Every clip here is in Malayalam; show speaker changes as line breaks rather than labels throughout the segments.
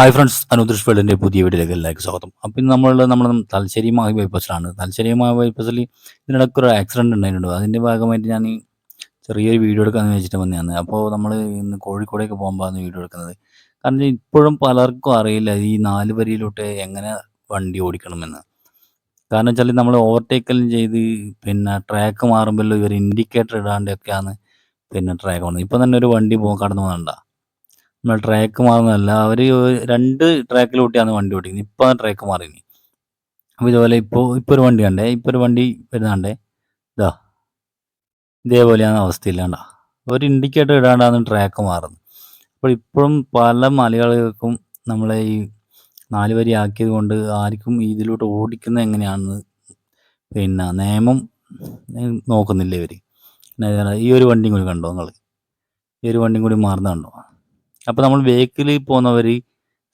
ഹായ് ഫ്രണ്ട്സ് അനുദ്രഷ് വേൾഡിന്റെ പുതിയ വീഡിയോയിലേക്ക് എല്ലാവർക്കും സ്വാഗതം. അപ്പം ഇന്ന് നമ്മൾ നമ്മൾ തലശ്ശേരി മാഹി ബൈപ്പാസിലാണ് തലശ്ശേരി മാഹി ബൈപ്പാസിൽ ഇതിനിടയ്ക്ക് ഒരു ആക്സിഡന്റ് ഉണ്ടായിട്ടുണ്ട്. അതിന്റെ ഭാഗമായിട്ട് ഞാൻ ചെറിയൊരു വീഡിയോ എടുക്കാമെന്ന് വെച്ചിട്ട് വന്നതാണ്. അപ്പോൾ നമ്മൾ ഇന്ന് കോഴിക്കോടേക്ക് പോകുമ്പോഴാണ് വീഡിയോ എടുക്കുന്നത്. കാരണം ഇപ്പോഴും പലർക്കും അറിയില്ല ഈ നാല് വരിയിലോട്ട് എങ്ങനെ വണ്ടി ഓടിക്കണമെന്ന്. കാരണം വെച്ചാൽ നമ്മൾ ഓവർടേക്കെല്ലാം ചെയ്ത് പിന്നെ ട്രാക്ക് മാറുമ്പോൾ ഇവർ ഇൻഡിക്കേറ്റർ ഇടാണ്ടൊക്കെയാണ് പിന്നെ ട്രാക്ക് പോകുന്നത് ഇപ്പം തന്നെ ഒരു വണ്ടി പോകാൻ കടന്നു പോകുന്നുണ്ടോ നമ്മൾ ട്രാക്ക് മാറുന്നതല്ല. അവർ രണ്ട് ട്രാക്കിലൂട്ടിയാണ് വണ്ടി ഓടിക്കുന്നത്. ഇപ്പം ട്രാക്ക് മാറിനി അപ്പോൾ ഇതുപോലെ ഇപ്പോൾ ഇപ്പോൾ ഒരു വണ്ടി കണ്ടേ? ഇപ്പോൾ ഒരു വണ്ടി വരുന്നുണ്ടേ ഇതാ. ഇതേപോലെയാണ് അവസ്ഥയില്ലാണ്ട. ഒരു ഇൻഡിക്കേറ്റർ ഇടാണ്ടാണ് ട്രാക്ക് മാറുന്നത്. അപ്പോൾ ഇപ്പോഴും പല മലയാളികൾക്കും നമ്മളെ ഈ നാല് വരി ആക്കിയത് കൊണ്ട് ആർക്കും ഇതിലോട്ട് ഓടിക്കുന്നത് എങ്ങനെയാണെന്ന് പിന്നെ നിയമം നോക്കുന്നില്ല ഇവർ ഈ ഒരു വണ്ടിയും കൂടി കണ്ടോ നിങ്ങൾ ഈ ഒരു വണ്ടിയും കൂടി മാറുന്നത് കണ്ടോ? അപ്പോൾ നമ്മൾ ബേക്കിൽ പോകുന്നവർ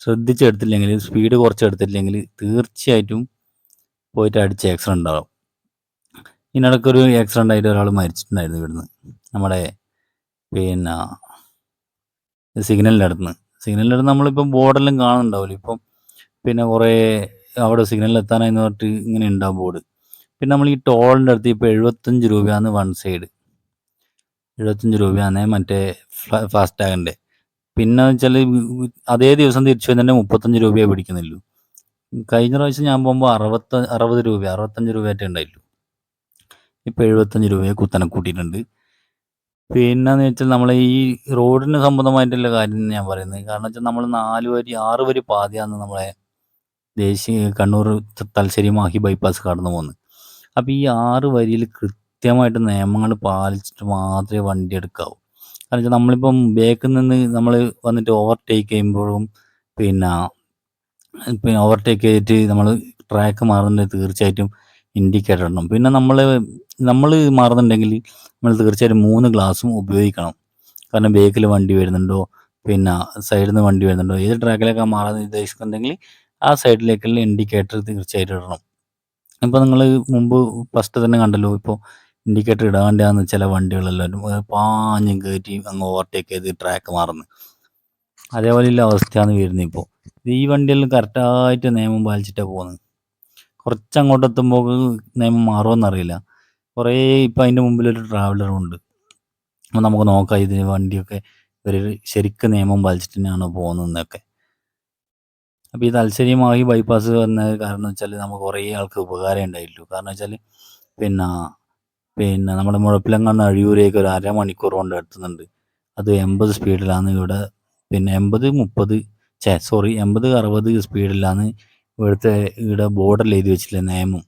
ശ്രദ്ധിച്ചെടുത്തില്ലെങ്കിൽ സ്പീഡ് കുറച്ചെടുത്തില്ലെങ്കിൽ തീർച്ചയായിട്ടും പോയിട്ട് അടിച്ച് ആക്സിഡന്റ് ഇതിനിടയ്ക്ക് ഇതിനിടയ്ക്കൊരു ആക്സിഡന്റ് ആയിട്ട് ഒരാൾ മരിച്ചിട്ടുണ്ടായിരുന്നു ഇവിടുന്ന്. നമ്മുടെ പിന്നെ സിഗ്നലിന്റെ അടുത്ത് സിഗ്നലിന്റെ അടുത്ത് നമ്മളിപ്പം ബോർഡെല്ലാം കാണുന്നുണ്ടാവില്ല. ഇപ്പം പിന്നെ കുറേ അവിടെ സിഗ്നലിൽ എത്താനായെന്ന് പറഞ്ഞിട്ട് ഇങ്ങനെ ഉണ്ടാവും ബോർഡ് പിന്നെ നമ്മൾ ഈ ടോളിന്റെ അടുത്ത് ഇപ്പോൾ എഴുപത്തഞ്ച് രൂപയാണ് വൺ സൈഡ് എഴുപത്തഞ്ച് രൂപയാണ് മറ്റേ ഫാസ്റ്റ് ടാഗിന്റെ പിന്നെ വെച്ചാൽ അതേ ദിവസം തിരിച്ചു തന്നെ മുപ്പത്തഞ്ച് രൂപയെ പിടിക്കുന്നുള്ളൂ. കഴിഞ്ഞ പ്രാവശ്യം ഞാൻ പോകുമ്പോൾ അറുപത്ത അറുപത് രൂപ അറുപത്തഞ്ച് രൂപയായിട്ടേ ഉണ്ടായിട്ടുള്ളൂ. ഇപ്പോൾ എഴുപത്തഞ്ച് രൂപയെ കുത്തനെ കൂട്ടിയിട്ടുണ്ട്. പിന്നെന്ന് വെച്ചാൽ നമ്മൾ ഈ റോഡിന് സംബന്ധമായിട്ടുള്ള കാര്യം ഞാൻ പറയുന്നത്. കാരണം വെച്ചാൽ നമ്മൾ നാല് വരി ആറ് വരി പാതയാണ് നമ്മളെ ദേശീയ കണ്ണൂർ തലശ്ശേരി മാഹി ബൈപ്പാസ് കടന്നു പോകുന്നത്. അപ്പോൾ ഈ ആറ് വരിയിൽ കൃത്യമായിട്ട് നിയമങ്ങൾ പാലിച്ചിട്ട് മാത്രമേ വണ്ടി എടുക്കാവൂ. കാരണം വെച്ചാൽ നമ്മളിപ്പം ബേക്കിൽ നിന്ന് നമ്മൾ വന്നിട്ട് ഓവർടേക്ക് ചെയ്യുമ്പോഴും പിന്നെ പിന്നെ ഓവർടേക്ക് ചെയ്തിട്ട് നമ്മൾ ട്രാക്ക് മാറുന്നുണ്ട് തീർച്ചയായിട്ടും ഇൻഡിക്കേറ്റർ ഇടണം പിന്നെ നമ്മൾ നമ്മൾ മാറുന്നുണ്ടെങ്കിൽ നമ്മൾ തീർച്ചയായിട്ടും മൂന്ന് ഗ്ലാസും ഉപയോഗിക്കണം. കാരണം ബേക്കിൽ വണ്ടി വരുന്നുണ്ടോ പിന്നെ സൈഡിൽ നിന്ന് വണ്ടി വരുന്നുണ്ടോ ഏത് ട്രാക്കിലേക്കാണ് മാറാൻ ഉദ്ദേശിക്കുന്നുണ്ടെങ്കിൽ ആ സൈഡിലേക്കുള്ള ഇൻഡിക്കേറ്റർ തീർച്ചയായിട്ടും ഇടണം. ഇപ്പോൾ നിങ്ങൾ മുമ്പ് ഫസ്റ്റ് തന്നെ കണ്ടല്ലോ ഇപ്പോൾ ഇൻഡിക്കേറ്റർ ഇടാണ്ടാന്ന് ചില വണ്ടികളെല്ലാം പാഞ്ഞ് കയറ്റി അങ്ങ് ഓവർടേക്ക് ചെയ്ത് ട്രാക്ക് മാറുന്നു. അതേപോലെയുള്ള അവസ്ഥയാണ് വരുന്നത് ഇപ്പോൾ ഈ വണ്ടിയെല്ലാം കറക്റ്റായിട്ട് നിയമം പാലിച്ചിട്ടാണ് പോകുന്നത് കുറച്ച് അങ്ങോട്ട് എത്തുമ്പോൾ നിയമം മാറുമെന്നറിയില്ല കുറേ ഇപ്പം അതിന്റെ ട്രാവലറും ഉണ്ട്. അപ്പോൾ നമുക്ക് നോക്കാം ഇതിന് വണ്ടിയൊക്കെ ഇവർ ശരിക്കും നിയമം പാലിച്ചിട്ട് തന്നെയാണോ പോകുന്നതെന്നൊക്കെ. അപ്പോൾ ഈ തലശ്ശേരി ബൈപ്പാസ് വന്ന കാരണം വെച്ചാൽ നമുക്ക് കുറേ ആൾക്ക് ഉപകാരം ഉണ്ടായിട്ടുള്ളൂ. കാരണം വെച്ചാൽ പിന്നെ പിന്നെ നമ്മുടെ മുഴപ്പിലങ്ങാന്ന് അഴിയൂരേക്ക് ഒരു അരമണിക്കൂർ കൊണ്ട് എത്തുന്നുണ്ട്. അത് എൺപത് സ്പീഡിലാണ് ഇവിടെ. പിന്നെ എൺപത് മുപ്പത് ചേ സോറി എൺപത് അറുപത് സ്പീഡിലാണ് ഇവിടുത്തെ ഇവിടെ ബോർഡറിൽ എഴുതി വെച്ചില്ല നിയമം.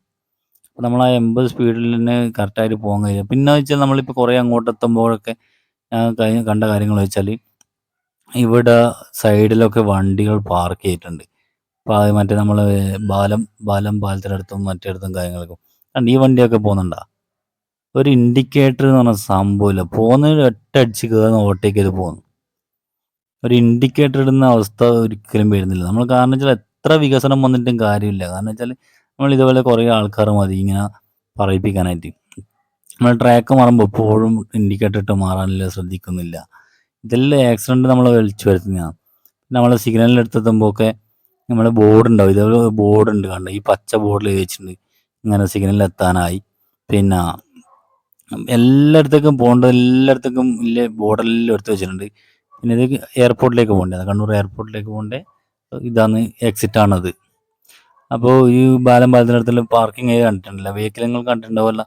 അപ്പോൾ നമ്മൾ ആ എൺപത് സ്പീഡിൽ തന്നെ കറക്റ്റായിട്ട് പോകാൻ കഴിയും. പിന്നെ വെച്ചാൽ നമ്മളിപ്പോൾ കുറേ അങ്ങോട്ട് എത്തുമ്പോഴൊക്കെ ഞാൻ കഴിഞ്ഞ കണ്ട കാര്യങ്ങൾ വെച്ചാൽ ഇവിടെ സൈഡിലൊക്കെ വണ്ടികൾ പാർക്ക് ചെയ്തിട്ടുണ്ട്. അപ്പോൾ അത് മറ്റേ നമ്മൾ ബാലം ബാലം പാലത്തിനടുത്തും മറ്റേടത്തും കാര്യങ്ങൾക്കും. ഈ വണ്ടിയൊക്കെ പോകുന്നുണ്ടോ? ഒരു ഇൻഡിക്കേറ്റർ എന്ന് പറഞ്ഞ സംഭവമില്ല. ഒറ്റ അടിച്ച് കയറുന്ന ഓവർടേക്ക് ചെയ്ത് പോകുന്നു. ഒരു ഇൻഡിക്കേറ്റർ ഇടുന്ന അവസ്ഥ ഒരിക്കലും വരുന്നില്ല. നമ്മൾ കാരണം വെച്ചാൽ എത്ര വികസനം വന്നിട്ടും കാര്യമില്ല. കാരണം വെച്ചാൽ നമ്മൾ ഇതുപോലെ കുറേ ആൾക്കാർ മതി ഇങ്ങനെ പറയിപ്പിക്കാനായിട്ട്. നമ്മൾ ട്രാക്ക് മാറുമ്പോൾ എപ്പോഴും ഇൻഡിക്കേറ്റർ ഇട്ട് മാറാനില്ല ശ്രദ്ധിക്കുന്നില്ല. ഇതെല്ലാം ആക്സിഡന്റ് നമ്മൾ വലിച്ചു വരുത്തുന്നതാണ്. നമ്മൾ സിഗ്നലിൽ എടുത്തെത്തുമ്പോൾ ഒക്കെ നമ്മുടെ ബോർഡ് ഉണ്ടാവും. ഇതേപോലെ ബോർഡ് ഉണ്ട് കണ്ടോ? ഈ പച്ച ബോർഡിൽ വെച്ചിട്ടുണ്ട്. ഇങ്ങനെ സിഗ്നലിൽ എത്താനായി. പിന്നെ എല്ലായിടത്തേക്കും പോകേണ്ടത് എല്ലായിടത്തേക്കും ഇല്ല ബോർഡെല്ലാം എടുത്ത് വെച്ചിട്ടുണ്ട്. പിന്നെ ഇത് എയർപോർട്ടിലേക്ക് പോകേണ്ടത് കണ്ണൂർ എയർപോർട്ടിലേക്ക് പോകേണ്ടത് ഇതാണ് എക്സിറ്റ് ആണത്. അപ്പോൾ ഈ ബാലം പാലത്തിനടുത്തുള്ള പാർക്കിംഗ് ഏരിയ കണ്ടിട്ടുണ്ടല്ലോ. വെഹിക്കിൾ നിങ്ങൾ കണ്ടിട്ടുണ്ടാവുമല്ലോ.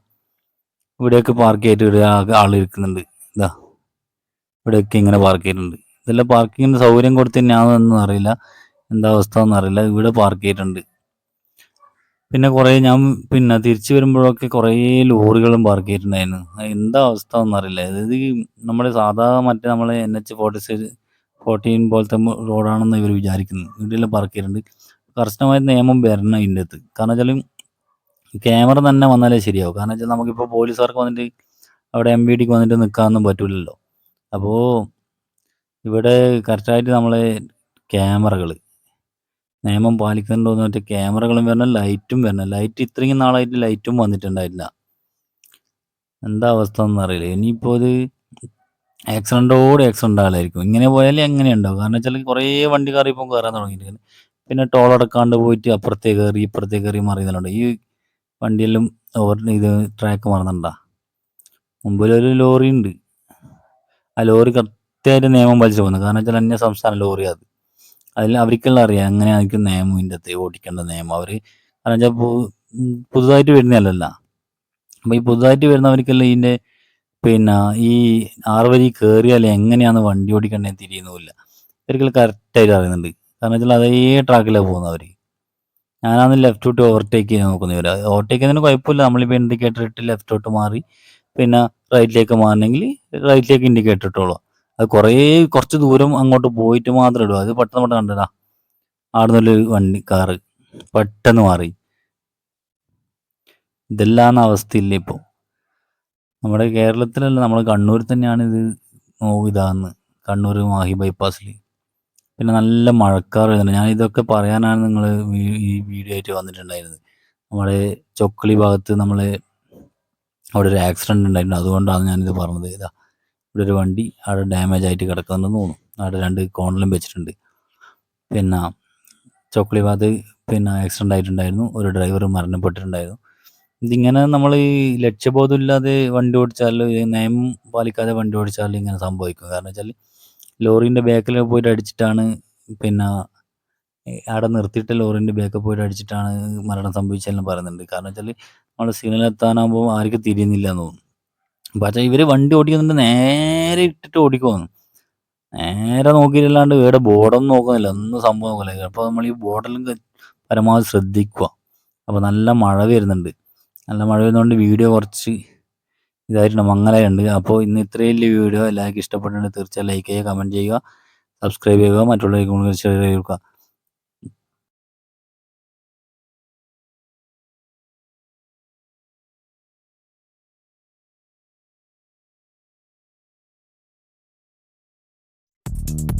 ഇവിടെയൊക്കെ പാർക്ക് ചെയ്തിട്ട് ആൾ ഇരിക്കുന്നുണ്ട്. ഇതാ. ഇവിടെയൊക്കെ ഇങ്ങനെ പാർക്ക് ചെയ്തിട്ടുണ്ട്. ഇതെല്ലാം പാർക്കിങ്ങിന് സൗകര്യം കൊടുത്ത് തന്നെയാണെന്നൊന്നും അറിയില്ല എന്താ അവസ്ഥ എന്ന് അറിയില്ല ഇവിടെ പാർക്ക് ചെയ്തിട്ടുണ്ട്. പിന്നെ കുറേ ഞാൻ പിന്നെ തിരിച്ചു വരുമ്പോഴൊക്കെ കുറേ ലോറികളും പാർക്ക് ചെയ്തിട്ടുണ്ടായിരുന്നു. എന്താ അവസ്ഥ എന്നറിയില്ല അതായത് നമ്മുടെ സാധാ മറ്റേ നമ്മളെ N H forty six fourteen പോലത്തെ റോഡാണെന്ന് ഇവർ വിചാരിക്കുന്നു. ഇവിടെയെല്ലാം പാർക്ക് ചെയ്തിട്ടുണ്ട്. കർശനമായ നിയമം വരണം ഇതിന്റെ അകത്ത്. കാരണം വെച്ചാൽ ക്യാമറ തന്നെ വന്നാലേ ശരിയാവും. കാരണം വെച്ചാൽ നമുക്കിപ്പോൾ പോലീസുകാർക്ക് വന്നിട്ട് അവിടെ എം ബി ഡിക്ക് വന്നിട്ട് നിൽക്കാനൊന്നും പറ്റില്ലല്ലോ അപ്പോൾ ഇവിടെ കറക്റ്റായിട്ട് നമ്മളെ ക്യാമറകൾ നിയമം പാലിക്കുന്നുണ്ടോയെന്ന് മറ്റേ ക്യാമറകളും വരണം ലൈറ്റും വരണം ലൈറ്റ് ഇത്രയും നാളായിട്ട് ലൈറ്റും വന്നിട്ടുണ്ടായില്ല എന്താ അവസ്ഥ എന്നറിയില്ല ഇനിയിപ്പോൾ ഇത് ആക്സിഡന്റോട് ആക്സിഡന്റ് ആളായിരിക്കും. ഇങ്ങനെ പോയാൽ എങ്ങനെ ഉണ്ടാവും? കാരണം വെച്ചാൽ കുറേ കയറി ഇപ്പം കയറാൻ തുടങ്ങിയിട്ടുണ്ട്. പിന്നെ ടോൾ അടക്കാണ്ട് പോയിട്ട് അപ്പുറത്തേക്ക് കയറി ഇപ്പുറത്തേക്ക് കയറി മറിയുന്നുണ്ട് ഈ വണ്ടിയെല്ലാം ഓവർ ഇത് ട്രാക്ക് മറന്നിട്ടുണ്ടാ മുമ്പിലൊരു ലോറി ഉണ്ട്. ആ ലോറി കൃത്യമായിട്ട് നിയമം പാലിച്ചു പോകുന്നു കാരണം വെച്ചാൽ അന്യ സംസ്ഥാന ലോറി അത്. അതിൽ അവർക്കെല്ലാം അറിയാം എങ്ങനെയായിരിക്കും നിയമം ഇതിന്റെ ഓടിക്കേണ്ട നിയമം. അവർ കാരണം വെച്ചാൽ പുതുതായിട്ട് വരുന്നതല്ലല്ല. അപ്പോൾ ഈ പുതുതായിട്ട് വരുന്നവർക്കെല്ലാം ഇതിന്റെ പിന്നെ ഈ ആറുവരി കയറിയാൽ എങ്ങനെയാണ് വണ്ടി ഓടിക്കേണ്ടത് തിരിയുന്നുമില്ല. ഇവർക്കെല്ലാം കറക്റ്റായിട്ട് അറിയുന്നുണ്ട്. കാരണം വെച്ചാൽ അതേ ട്രാക്കിലാണ് പോകുന്നത് അവർ ഞാനാണ് ലെഫ്റ്റോട്ട് ഓവർടേക്ക് ചെയ്യാൻ നോക്കുന്നവർ ഓവർടേക്ക് ചെയ്യുന്നതിന് കുഴപ്പമില്ല. നമ്മളിപ്പോൾ ഇൻഡിക്കേറ്റർ ഇട്ട് ലെഫ്റ്റോട്ട് മാറി പിന്നെ റൈറ്റിലേക്ക് മാറണമെങ്കിൽ റൈറ്റിലേക്ക് ഇൻഡിക്കേറ്റർ ഇട്ടോളൂ. അത് കുറേ കുറച്ച് ദൂരം അങ്ങോട്ട് പോയിട്ട് മാത്രം ഇടും അത് പെട്ടെന്ന് പെട്ടെന്ന് കണ്ടതാ ആടുന്നൊരു വണ്ടി കാറ് പെട്ടെന്ന് മാറി. ഇതെല്ലാം അവസ്ഥയില്ല ഇപ്പോൾ നമ്മുടെ കേരളത്തിലല്ല നമ്മൾ കണ്ണൂർ തന്നെയാണ് ഇത് ഇതാന്ന്. കണ്ണൂർ മാഹി ബൈപ്പാസിൽ പിന്നെ നല്ല മഴക്കാർ വരുന്നുണ്ട്. ഞാൻ ഇതൊക്കെ പറയാനാണ് നിങ്ങൾ ഈ വീഡിയോ ആയിട്ട് വന്നിട്ടുണ്ടായിരുന്നത്. നമ്മുടെ ചൊക്കളി ഭാഗത്ത് നമ്മൾ അവിടെ ഒരു ആക്സിഡന്റ് ഉണ്ടായിട്ടുണ്ട് അതുകൊണ്ടാണ് ഞാനിത് പറഞ്ഞത്. ഇതാ ഇവിടെ ഒരു വണ്ടി അവിടെ ഡാമേജ് ആയിട്ട് കിടക്കുന്നുണ്ടെന്ന് തോന്നുന്നു. അവിടെ രണ്ട് കോണിലും വെച്ചിട്ടുണ്ട്. പിന്നെ ചോക്ലി ഭാഗത്ത് പിന്നെ ആക്സിഡന്റ് ആയിട്ടുണ്ടായിരുന്നു. ഒരു ഡ്രൈവർ മരണപ്പെട്ടിട്ടുണ്ടായിരുന്നു. ഇതിങ്ങനെ നമ്മൾ ലക്ഷ്യബോധമില്ലാതെ വണ്ടി ഓടിച്ചാൽ നിയമം പാലിക്കാതെ വണ്ടി ഓടിച്ചാൽ ഇങ്ങനെ സംഭവിക്കും. കാരണം വെച്ചാൽ ലോറീന്റെ ബാക്കിൽ പോയിട്ട് അടിച്ചിട്ടാണ് പിന്നെ അവിടെ നിർത്തിയിട്ട് ലോറീന്റെ ബാക്കിൽ പോയിട്ട് അടിച്ചിട്ടാണ് മരണം സംഭവിച്ചതെന്ന് പറയുന്നുണ്ട്. കാരണം വെച്ചാൽ നമ്മൾ സിഗ്നൽ എത്താനാകുമ്പോൾ ആർക്കും തിരിയുന്നില്ല എന്ന് തോന്നുന്നു. പക്ഷേ ഇവർ വണ്ടി ഓടിക്കുന്നുണ്ട് നേരെ ഇട്ടിട്ട് ഓടിക്കുവാന്ന് നേരെ നോക്കിയില്ലാണ്ട് ഇവിടെ ബോർഡൊന്നും നോക്കുന്നില്ല ഒന്നും സംഭവം നോക്കില്ല അപ്പോൾ നമ്മൾ ഈ ബോർഡെല്ലാം പരമാവധി ശ്രദ്ധിക്കുക. അപ്പോൾ നല്ല മഴ വരുന്നുണ്ട്. നല്ല മഴ വരുന്നതുകൊണ്ട് വീഡിയോ കുറച്ച് ഇതായിട്ടുണ്ട് മങ്ങലായിട്ടുണ്ട്. അപ്പോൾ ഇന്ന് ഇത്രയും വലിയ വീഡിയോ എല്ലാവർക്കും ഇഷ്ടപ്പെട്ടിട്ടുണ്ട് തീർച്ചയായും ലൈക്ക് ചെയ്യുക കമന്റ് ചെയ്യുക സബ്സ്ക്രൈബ് ചെയ്യുക മറ്റുള്ളവർക്ക് ഷെയർ ചെയ്യുക ・えっ?